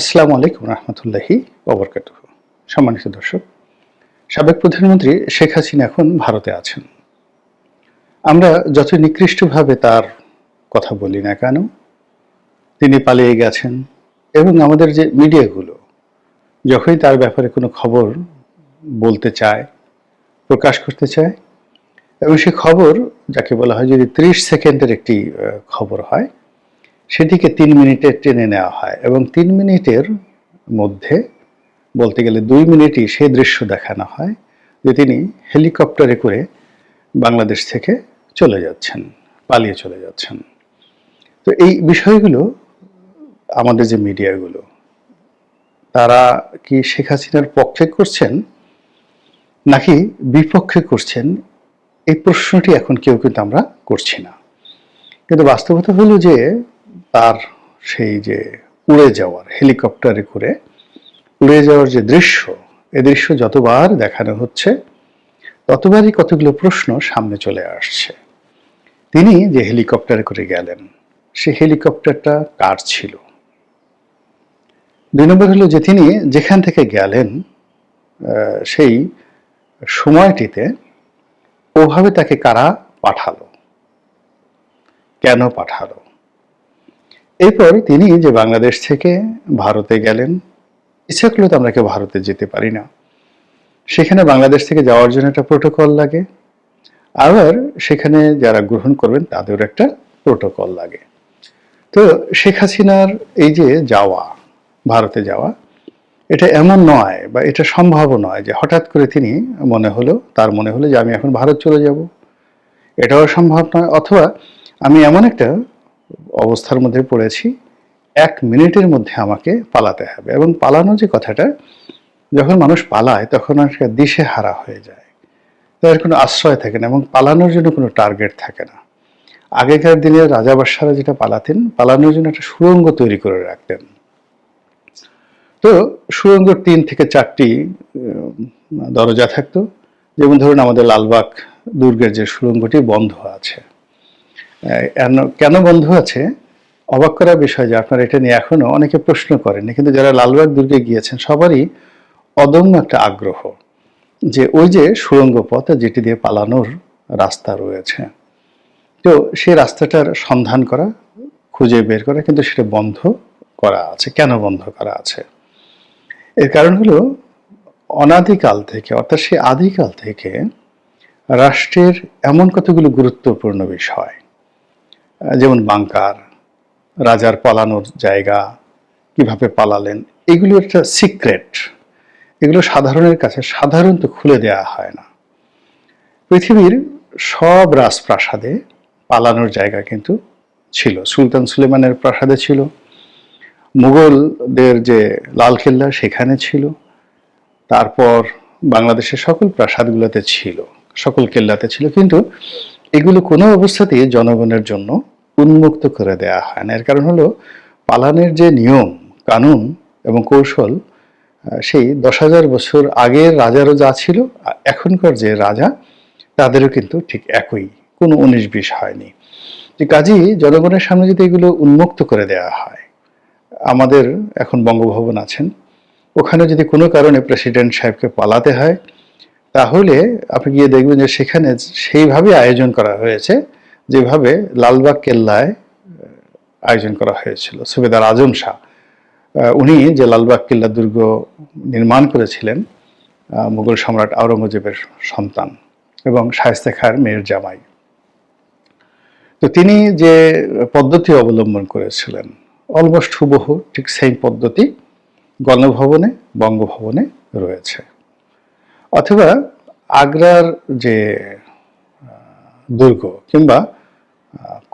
আসসালামু আলাইকুম রহমতুল্লাহি ওবরকাত সম্মানিত দর্শক, সাবেক প্রধানমন্ত্রী শেখ হাসিনা এখন ভারতে আছেন। আমরা যত নিকৃষ্টভাবে তার কথা বলি না কেন, তিনি পালিয়ে গেছেন এবং আমাদের যে মিডিয়াগুলো, যখনই তার ব্যাপারে কোনো খবর বলতে চায়, প্রকাশ করতে চায়, এবং সে খবর, যাকে বলা হয় যদি ত্রিশ সেকেন্ডের একটি খবর হয় সেটিকে তিন মিনিটে টেনে নেওয়া হয় এবং তিন মিনিটের মধ্যে বলতে গেলে দুই মিনিটই সে দৃশ্য দেখানো হয় যে তিনি হেলিকপ্টারে করে বাংলাদেশ থেকে চলে যাচ্ছেন, পালিয়ে চলে যাচ্ছেন। তো এই বিষয়গুলো, আমাদের যে মিডিয়াগুলো, তারা কি শেখ হাসিনার পক্ষে করছেন নাকি বিপক্ষে করছেন, এই প্রশ্নটি এখন কেউ কিন্তু আমরা করছি না। কিন্তু বাস্তবতা হলো যে তার সেই যে উড়ে যাওয়ার, হেলিকপ্টারে করে উড়ে যাওয়ার যে দৃশ্য, এ দৃশ্য যতবার দেখানো হচ্ছে, ততবারই কতগুলো প্রশ্ন সামনে চলে আসছে। তিনি যে হেলিকপ্টারে করে গেলেন, সে হেলিকপ্টারটা কার ছিল? দুই নম্বর হলো যে তিনি যেখান থেকে গেলেন সেই সময়টিতে ওভাবে তাকে কারা পাঠালো? কেন পাঠালো? এরপর তিনি যে বাংলাদেশ থেকে ভারতে গেলেন, ইচ্ছা করলে তো আমরা কেউ ভারতে যেতে পারি না। সেখানে বাংলাদেশ থেকে যাওয়ার জন্য একটা প্রোটোকল লাগে, আবার সেখানে যারা গ্রহণ করবেন তাদেরও একটা প্রোটোকল লাগে। তো শেখ হাসিনার এই যে যাওয়া, ভারতে যাওয়া, এটা এমন নয় বা এটা সম্ভব নয় যে হঠাৎ করে তিনি মনে হলো, তার মনে হলো যে আমি এখন ভারত চলে যাব। এটাও সম্ভব নয়, অথবা আমি এমন একটা অবস্থার মধ্যে পড়েছি, এক মিনিটের মধ্যে আমাকে পালাতে হবে। এবং পালানো যে কথাটা, যখন মানুষ পালায়, তখন একটা দিশে হারা হয়ে যায়। তাদের কোনো আশ্রয় থাকে না এবং পালানোর জন্য কোনো টার্গেট থাকে না। আগেকার দিনে রাজা বাদশারা যেটা পালাতেন, পালানোর জন্য একটা সুড়ঙ্গ তৈরি করে রাখতেন। তো সুড়ঙ্গ তিন থেকে চারটি দরজা থাকতো। যেমন ধরুন আমাদের লালবাগ দুর্গের যে সুড়ঙ্গটি বন্ধ আছে। কেন বন্ধ আছে? অবাক করার বিষয় যে আপনারা এটা নিয়ে এখনও অনেকে প্রশ্ন করেন কিন্তু যারা লালবাগ দুর্গে গিয়েছেন, সবারই অদম্য একটা আগ্রহ যে ওই যে সুড়ঙ্গ পথ যেটি দিয়ে পালানোর রাস্তা রয়েছে। তো সেই রাস্তাটার সন্ধান করা, খুঁজে বের করা, কিন্তু সেটা বন্ধ করা আছে। কেন বন্ধ করা আছে? এর কারণ হলো, অনাদিকাল থেকে, অর্থাৎ সেই আদিকাল থেকে রাষ্ট্রের এমন কতগুলো গুরুত্বপূর্ণ বিষয় যেমন বাংকার, রাজার পালানোর জায়গা, কীভাবে পালালেন, এগুলো একটা সিক্রেট। এগুলো সাধারণের কাছে সাধারণত খুলে দেওয়া হয় না। পৃথিবীর সব রাজপ্রাসাদে পালানোর জায়গা কিন্তু ছিল। সুলতান সুলেমানের প্রাসাদে ছিল। মুঘলদের যে লালকেল্লা সেখানে ছিল। তারপর বাংলাদেশের সকল প্রাসাদগুলোতে ছিল। সকল কেল্লাতে ছিল। কিন্তু এগুলো কোনো অবস্থাতেই জনগণের জন্য উন্মুক্ত করে দেয়া হয় না। এর কারণ হলো, পালানের যে নিয়ম, কানুন এবং কৌশল সেই দশ হাজার বছর আগের রাজারও যা ছিল এখনকার যে রাজা, তাদেরও কিন্তু ঠিক একই। কোনো উনিশ বিশ হয়নি। যে কাজেই জনগণের সামনে যদি এগুলো উন্মুক্ত করে দেওয়া হয়, আমাদের এখন বঙ্গভবন আছেন, ওখানে যদি কোনো কারণে প্রেসিডেন্ট সাহেবকে পালাতে হয় তাহলে আপনি গিয়ে দেখবেন যে সেখানে সেইভাবে আয়োজন করা হয়েছে, যেভাবে লালবাগ কেল্লায় আয়োজন করা হয়েছিল। সুবেদার আজম শাহ উনি যে লালবাগ কেল্লা দুর্গ নির্মাণ করেছিলেন মুঘল সম্রাট আওরঙ্গজেবের সন্তান এবং শায়েস্তে খাঁর মেয়ের জামাই। তো তিনি যে পদ্ধতি অবলম্বন করেছিলেন, অলমোস্ট হুবহু ঠিক সেই পদ্ধতি গণভবনে, বঙ্গভবনে রয়েছে। অথবা আগ্রার যে দুর্গ কিংবা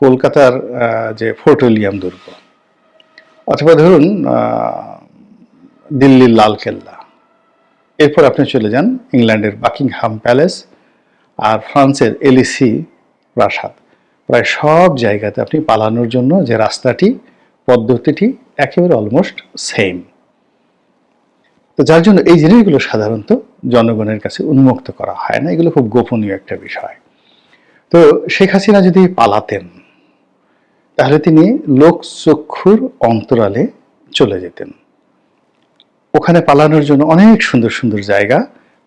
কলকাতার যে ফোর্ট উইলিয়াম দুর্গ। অথবা ধরুন দিল্লির লালকেল্লা। এরপর আপনি চলে যান ইংল্যান্ডের বাকিংহাম প্যালেস আর ফ্রান্সের এলিসি প্রাসাদ। প্রায় সব জায়গাতে আপনি পালানোর জন্য যে রাস্তাটি, পদ্ধতিটি একেবারে অলমোস্ট সেম তো যার জন্য এই জিনিসগুলো সাধারণত জনগণের কাছে উন্মুক্ত করা হয় না। এগুলো খুব গোপনীয় একটা বিষয়। তো শেখ হাসিনা যদি পালাতেন, তাহলে তিনি লোকচক্ষুর অন্তরালে চলে যেতেন। ওখানে পালানোর জন্য অনেক সুন্দর সুন্দর জায়গা,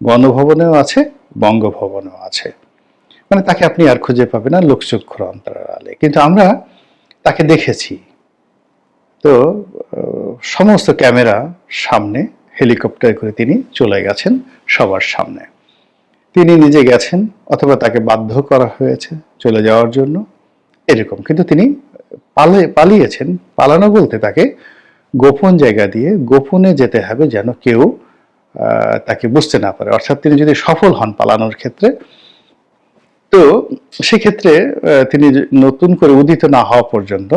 গণভবনেও আছে, বঙ্গভবনেও আছে। মানে তাকে আপনি আর খুঁজে পাবেন না লোকচক্ষুর অন্তরালে। কিন্তু আমরা তাকে দেখেছি। তো সমস্ত ক্যামেরা সামনে হেলিকপ্টার করে তিনি চলে গেছেন সবার সামনে। তিনি নিজে গেছেন অথবা তাকে বাধ্য করা হয়েছে চলে যাওয়ার জন্য। এরকম। কিন্তু তিনি পালে, পালিয়েছেন। পালানো বলতে তাকে গোপন জায়গা দিয়ে গোপনে যেতে হবে যেন কেউ তাকে বুঝতে না পারে। অর্থাৎ তিনি যদি সফল হন পালানোর ক্ষেত্রে, তো সেক্ষেত্রে তিনি নতুন করে উদিত না হওয়া পর্যন্ত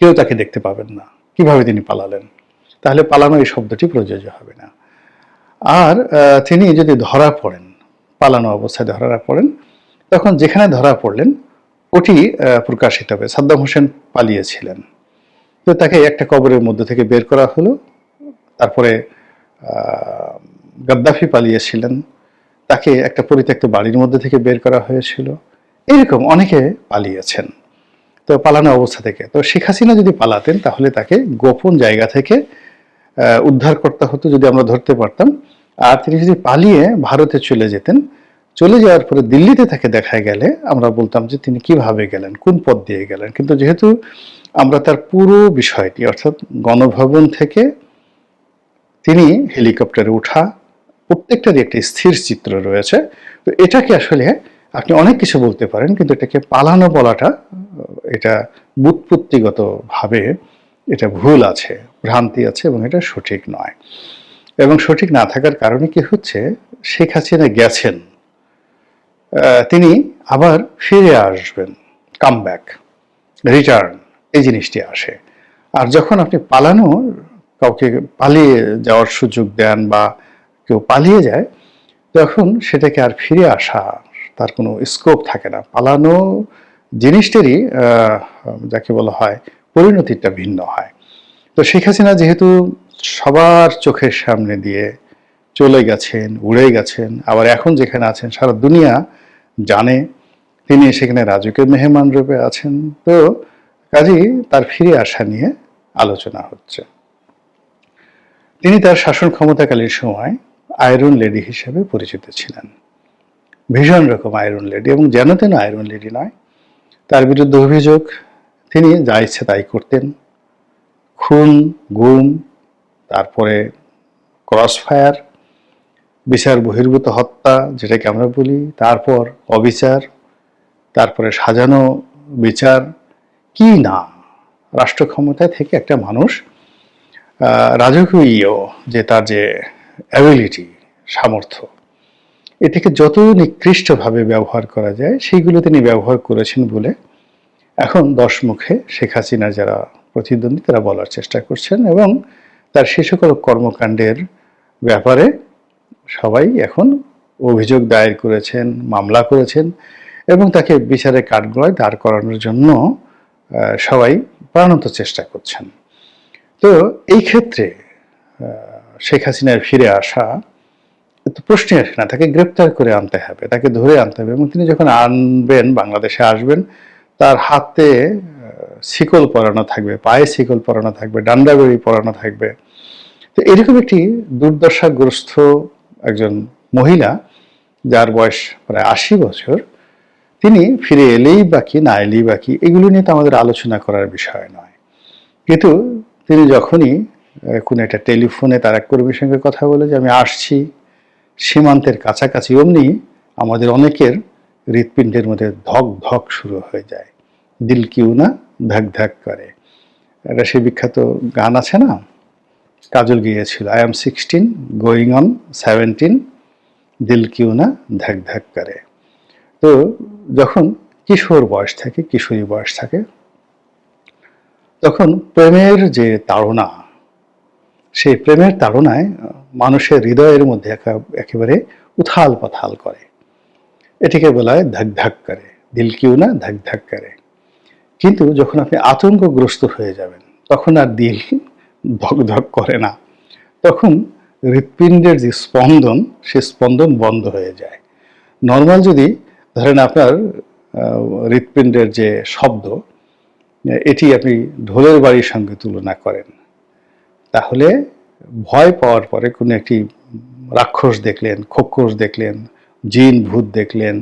কেউ তাকে দেখতে পাবেন না। কীভাবে তিনি পালালেন? তাহলে পালানো এই শব্দটি প্রযোজ্য হবে না। আর তিনি যদি ধরা পড়েন, পালানো অবস্থায় ধরা পড়েন, তখন যেখানে ধরা পড়লেন, ওটি প্রকাশিত হবে। সাদ্দাম হোসেন পালিয়েছিলেন। তো তাকে একটা কবরের মধ্যে থেকে বের করা হলো। তারপরে গাদ্দাফি পালিয়েছিলেন। তাকে একটা পরিত্যক্ত বাড়ির মধ্যে থেকে বের করা হয়েছিল। এরকম অনেকে পালিয়েছেন। তো পালানো অবস্থা থেকে। তো শেখ হাসিনা যদি পালাতেন, তাহলে তাকে গোপন জায়গা থেকে আহ, উদ্ধার করতে হতো যদি আমরা ধরতে পারতাম। আর তিনি যদি পালিয়ে ভারতে চলে যেতেন চলে যাওয়ার পরে দিল্লিতে তাকে দেখা গেলে আমরা বলতাম যে তিনি কীভাবে গেলেন কোন পথ দিয়ে গেলেন। কিন্তু যেহেতু আমরা তার পুরো বিষয়টি অর্থাৎ গণভবন থেকে তিনি হেলিকপ্টারে উঠা প্রত্যেকটারই একটি স্থির চিত্র রয়েছে। তো এটাকে আসলে আপনি অনেক কিছু বলতে পারেন কিন্তু এটাকে পালানো বলাটা এটা বুৎপত্তিগত ভাবে এটা ভুল আছে। ভ্রান্তি আছে এবং এটা সঠিক নয়। এবং সঠিক না থাকার কারণে কি হচ্ছে? শেখ হাসিনা গেছেন। তিনি আবার ফিরে আসবেন। কাম ব্যাক রিটার্ন এই জিনিসটি আসে। আর যখন আপনি পালানো, কাউকে পালিয়ে যাওয়ার সুযোগ দেন বা কেউ পালিয়ে যায়, তখন সেটাকে আর ফিরে আসা তার কোনো স্কোপ থাকে না। পালানো জিনিসটারই যাকে বলা হয় পরিণতিটা ভিন্ন হয়। তো শেখ হাসিনা যেহেতু সবার চোখের সামনে দিয়ে চলে গেছেন, উড়ে গেছেন, আবার এখন যেখানে আছেন, সারা দুনিয়া জানে তিনি সেখানে রাজুকের মেহমান রূপে আছেন। তো কাজেই তার ফিরে আসা নিয়ে আলোচনা হচ্ছে। তিনি তার শাসন ক্ষমতাকালীন সময় আয়রন লেডি হিসেবে পরিচিত ছিলেন। ভীষণ রকম আয়রন লেডি এবং যেন তেন আয়রন লেডি নয়, তার বিরুদ্ধে অভিযোগ তিনি যা ইচ্ছে তাই করতেন। খুন, গুম, তারপরে ক্রস ফায়ার বিচার বহির্ভূত হত্যা, যেটাকে আমরা বলি, তারপর অবিচার, তারপরে সাজানো বিচার, কি না রাষ্ট্র ক্ষমতায় থেকে একটা মানুষ রাজকীয় যে তার যে অ্যাবিলিটি সামর্থ্য এটিকে যত নিকৃষ্টভাবে ব্যবহার করা যায়, সেইগুলো তিনি ব্যবহার করেছেন বলে এখন দশ মুখে শেখ হাসিনা যারা প্রতিদ্বন্দ্বী তারা বলার চেষ্টা করছেন এবং তার সে সকল কর্মকাণ্ডের ব্যাপারে সবাই এখন অভিযোগ দায়ের করেছেন, মামলা করেছেন এবং তাকে বিচারে কাঠগড়ায় দাঁড় করানোর জন্য সবাই প্রাণত চেষ্টা করছেন। তো এই ক্ষেত্রে শেখ হাসিনার ফিরে আসা, তো প্রশ্নই আসে না, তাকে গ্রেপ্তার করে আনতে হবে, তাকে ধরে আনতে হবে এবং তিনি যখন আনবেন, বাংলাদেশে আসবেন, তার হাতে শিকল পরানো থাকবে, পায়ে শিকল পরানো থাকবে ডান্ডাবেড়ি পরানো থাকবে। তো এরকম একটি দুর্দশাগ্রস্ত একজন মহিলা, যার বয়স প্রায় আশি বছর, তিনি ফিরে এলেই বাকি না এলেই বাকি এগুলো নিয়ে তো আমাদের আলোচনা করার বিষয় নয়। কিন্তু তিনি যখনই কোনো একটা টেলিফোনে তার এক কর্মীর সঙ্গে কথা বলে যে, আমি আসছি। সীমান্তের কাছাকাছি অমনি আমাদের অনেকের হৃৎপিণ্ডের মধ্যে ধক ধক শুরু হয়ে যায়। দিল কিউ না? ধাক ধাক করে। একটা সেই বিখ্যাত গান আছে না? কাজল গিয়েছিল। I am sixteen going on seventeen দিল কিউ না? ধাক ধাক করে। তো যখন কিশোর বয়স থাকে, কিশোরী বয়স থাকে, তখন প্রেমের যে তাড়না, সেই প্রেমের তাড়নায় মানুষের হৃদয়ের মধ্যে একা- একেবারে উথাল পাথাল করে। এটিকে বলা হয় ধাক ধাক করে। দিল কিউ না? ধাক ধাক করে। কিন্তু যখন আপনি আতঙ্কগ্রস্ত হয়ে যাবেন, তখন আর দিল ধক ধক করে না। তখন হৃৎপিণ্ডের যে স্পন্দন, সে স্পন্দন বন্ধ হয়ে যায়। নর্মাল যদি ধরেন আপনার হৃৎপিণ্ডের যে শব্দ, এটি আপনি ঢোলের বাড়ির সঙ্গে তুলনা করেন। তাহলে ভয় পাওয়ার পরে কোনো একটি রাক্ষস দেখলেন খক্ষস দেখলেন, জিন, ভূত দেখলেন